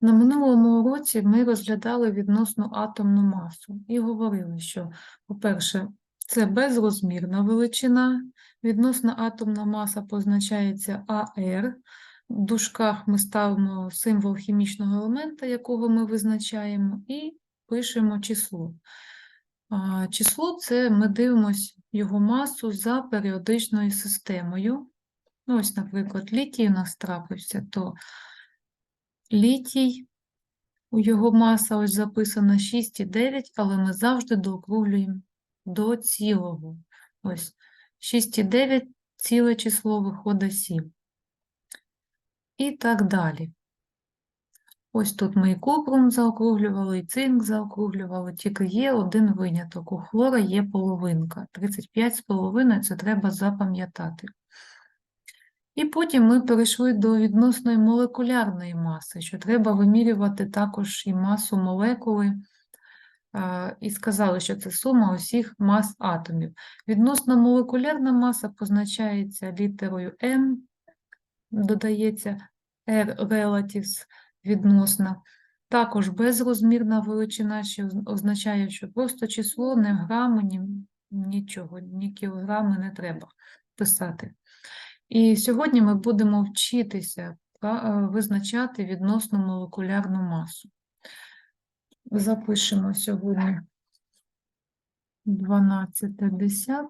На минулому уроці ми розглядали відносну атомну масу і говорили, що, по-перше, це безрозмірна величина, відносна атомна маса позначається АР. В дужках ми ставимо символ хімічного елемента, якого ми визначаємо, і пишемо число. Число це ми дивимося його масу за періодичною системою. Ось, наприклад, літій у нас трапився, то літій, у його маса ось записана 6,9, але ми завжди доокруглюємо до цілого. Ось 6,9 ціле число виходить 7. І так далі. Ось тут ми і купрум заокруглювали, і цинк заокруглювали, тільки є один виняток. У хлора є половинка. 35,5 це треба запам'ятати. І потім ми перейшли до відносної молекулярної маси, що треба вимірювати також і масу молекули, і сказали, що це сума усіх мас атомів. Відносна молекулярна маса позначається літерою М, додається R relatives відносна. Також безрозмірна величина, що означає, що просто число, не грами, ні, нічого, ні кілограми не треба писати. І сьогодні ми будемо вчитися е, визначати відносну молекулярну масу. Запишемо сьогодні 12.10.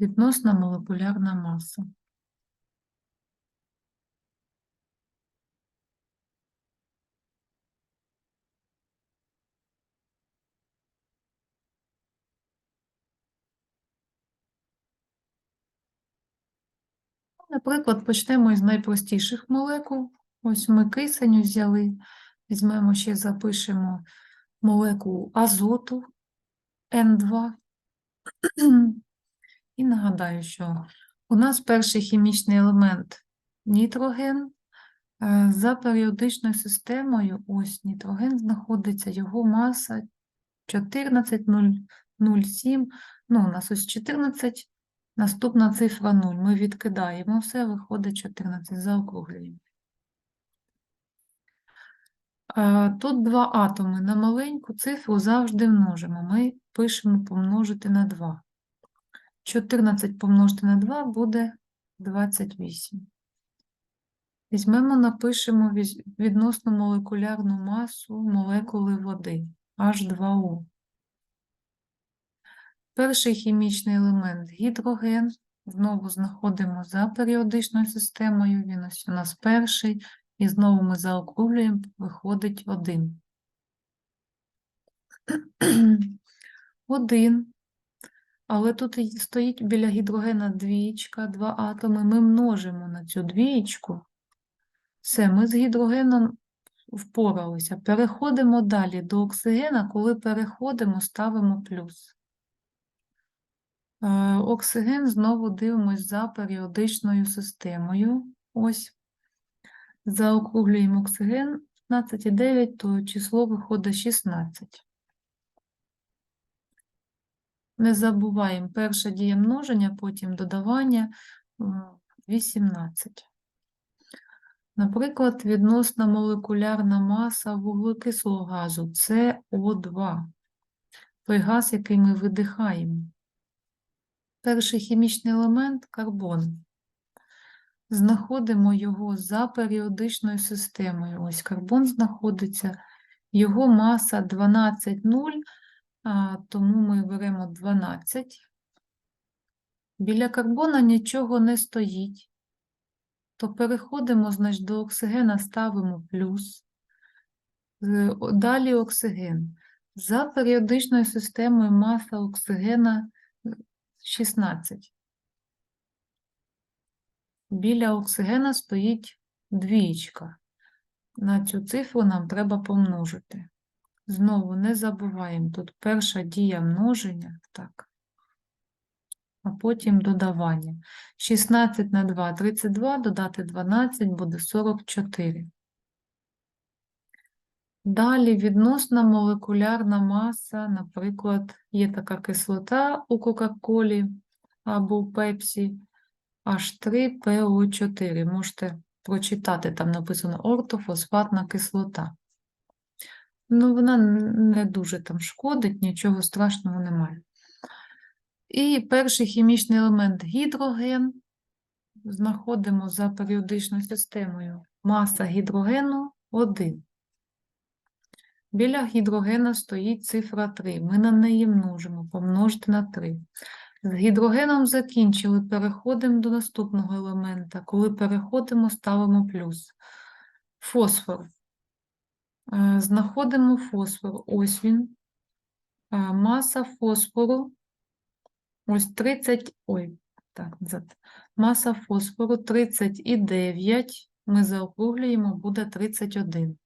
Відносна молекулярна маса. Наприклад, почнемо із найпростіших молекул. Ось ми кисень взяли, візьмемо ще запишемо молекулу азоту N2. І нагадаю, що у нас перший хімічний елемент нітроген. Е, За періодичною системою, ось нітроген знаходиться, його маса 14,007. Ну, у нас ось 14, наступна цифра 0. Ми відкидаємо все, виходить 14, заокруглюємо. Е, Тут два атоми. На маленьку цифру завжди множимо. Ми пишемо помножити на 2. 14 помножити на 2 буде 28. Візьмемо, напишемо відносну молекулярну масу молекули води H2O. Перший хімічний елемент гідроген. Знову знаходимо за періодичною системою. Він ось у нас перший. І знову ми заокруглюємо, виходить 1. 1. Але тут стоїть біля гідрогена двієчка, два атоми. Ми множимо на цю двієчку. Все, ми з гідрогеном впоралися. Переходимо далі до оксигена. Коли переходимо, ставимо плюс. Е, Оксиген знову дивимось за періодичною системою. Ось. Заокруглюємо оксиген 15,9, то число виходить 16. Не забуваємо перша дія множення, потім додавання 18. Наприклад, відносна молекулярна маса вуглекислого газу СО2. Той газ, який ми видихаємо. Перший хімічний елемент карбон. Знаходимо його за періодичною системою. Ось карбон знаходиться, його маса 12,0, тому ми беремо 12. Біля карбона нічого не стоїть. То переходимо, значить, до оксигена ставимо плюс. Далі оксиген. За періодичною системою маса оксигена 16. Біля оксигена стоїть двієчка. На цю цифру нам треба помножити. Знову не забуваємо, тут перша дія множення, так, а потім додавання. 16 на 2 – 32, додати 12 буде 44. Далі відносна молекулярна маса, наприклад, є така кислота у Кока-Колі або у Пепсі, H3PO4. Можете прочитати, там написано ортофосфатна кислота. Ну, вона не дуже там шкодить, нічого страшного немає. І перший хімічний елемент гідроген. Знаходимо за періодичною системою. Маса гідрогену 1. Біля гідрогена стоїть цифра 3. Ми на неї множимо, помножити на 3. З гідрогеном закінчили, переходимо до наступного елемента. Коли переходимо, ставимо плюс. Фосфор. Е, Знаходимо фосфор. Ось він. Е, Маса фосфору. Ось 30. Ой, так. Маса фосфору 30,9. Ми заокруглюємо, буде 31.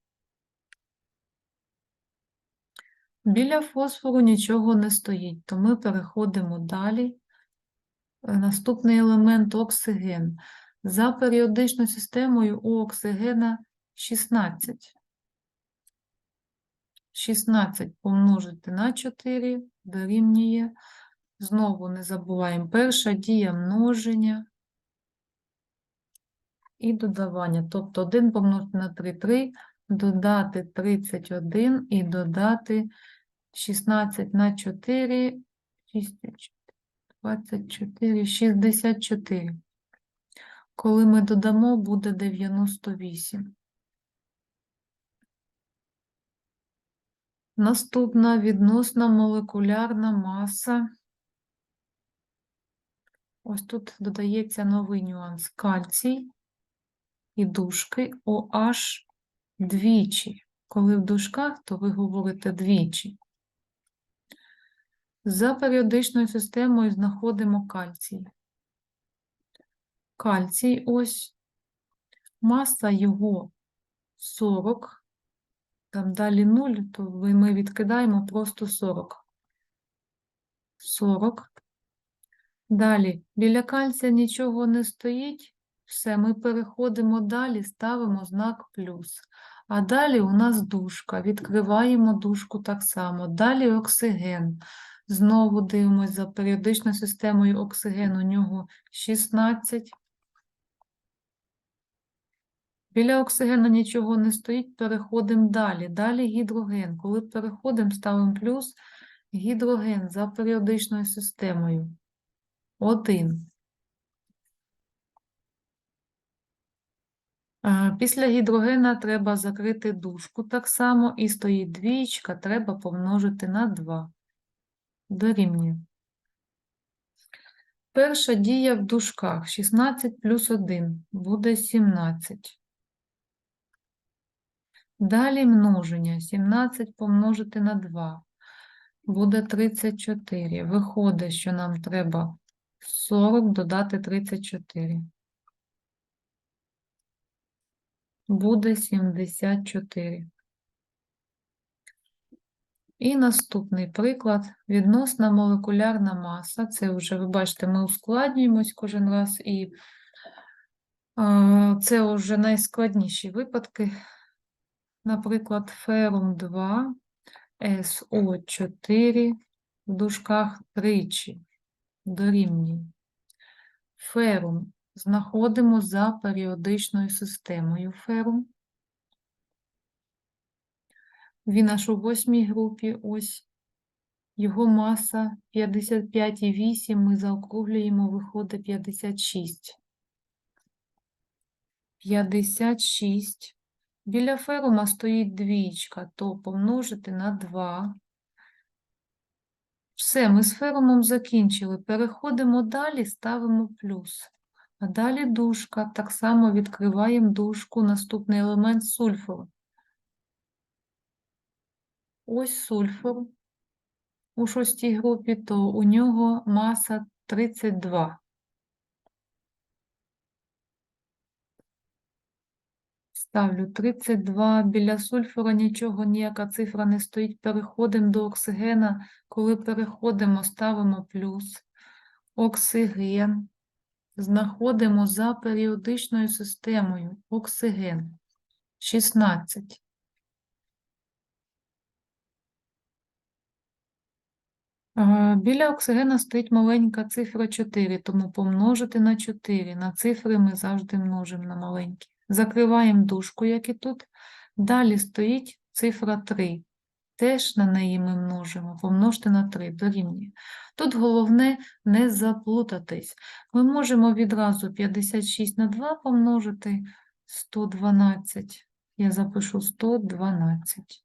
Біля фосфору нічого не стоїть, то ми переходимо далі. Е, Наступний елемент оксиген. За періодичною системою у оксигена 16. 16 помножити на 4 дорівнює. Знову не забуваємо перша дія множення і додавання. Тобто 1 помножити на 3 – 3, додати 31 і додати 16 на 4 – 24, 64. Коли ми додамо, буде 98. Наступна відносна молекулярна маса. Ось тут додається новий нюанс. Кальцій і дужки OH двічі. Коли в дужках, то ви говорите двічі. За періодичною системою знаходимо кальцій. Кальцій ось, маса його 40, там далі 0, то ми відкидаємо просто 40. 40. Далі, біля кальція нічого не стоїть, все, ми переходимо далі, ставимо знак плюс. А далі у нас дужка, відкриваємо дужку так само. Далі оксиген. Знову дивимося за періодичною системою оксиген, у нього 16. Біля оксигена нічого не стоїть, переходимо далі. Далі гідроген. Коли переходимо, ставимо плюс. Гідроген за періодичною системою. 1. Після гідрогена треба закрити дужку так само, і стоїть двічка, треба помножити на 2. Дорівнює. Перша дія в дужках 16 плюс 1 буде 17. Далі множення 17 помножити на 2 буде 34. Виходить, що нам треба 40 додати 34. Буде 74. І наступний приклад. Відносна молекулярна маса. Це вже, ви бачите, ми ускладнюємось кожен раз, і це вже найскладніші випадки. Наприклад, ферум 2, СО4 в дужках тричі дорівнює. Ферум знаходимо за періодичною системою ферум. Він аж у восьмій групі, ось його маса 55,8, ми заокруглюємо, виходить 56. 56. Біля ферума стоїть двічка, то помножити на 2. Все, ми з ферумом закінчили. Переходимо далі, ставимо плюс. А далі дужка. Так само відкриваємо дужку, наступний елемент сульфуру. Ось сульфур у шостій групі, то у нього маса 32. Ставлю 32. Біля сульфура нічого, ніяка цифра не стоїть. Переходимо до оксигена. Коли переходимо, ставимо плюс. Оксиген. Знаходимо за періодичною системою. Оксиген. 16. Біля оксигена стоїть маленька цифра 4, тому помножити на 4. На цифри ми завжди множимо на маленькі. Закриваємо дужку, як і тут. Далі стоїть цифра 3. Теж на неї ми множимо. Помножити на 3 дорівнює. Тут головне не заплутатись. Ми можемо відразу 56 на 2 помножити 112. Я запишу 112.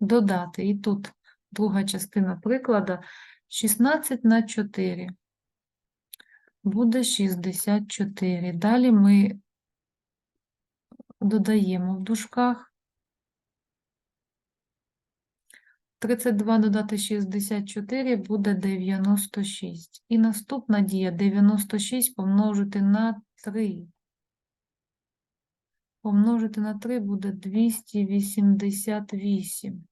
Додати. І тут друга частина приклада 16 на 4 буде 64. Далі ми додаємо в дужках 32 додати 64 буде 96. І наступна дія 96 помножити на 3. Помножити на 3 буде 288.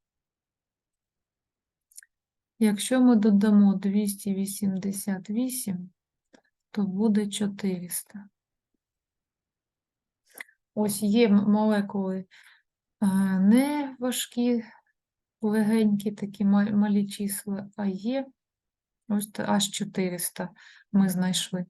Якщо ми додамо 288, то буде 400. Ось є молекули е, не важкі, легенькі, такі малі числа, а є ось аж 400 ми знайшли.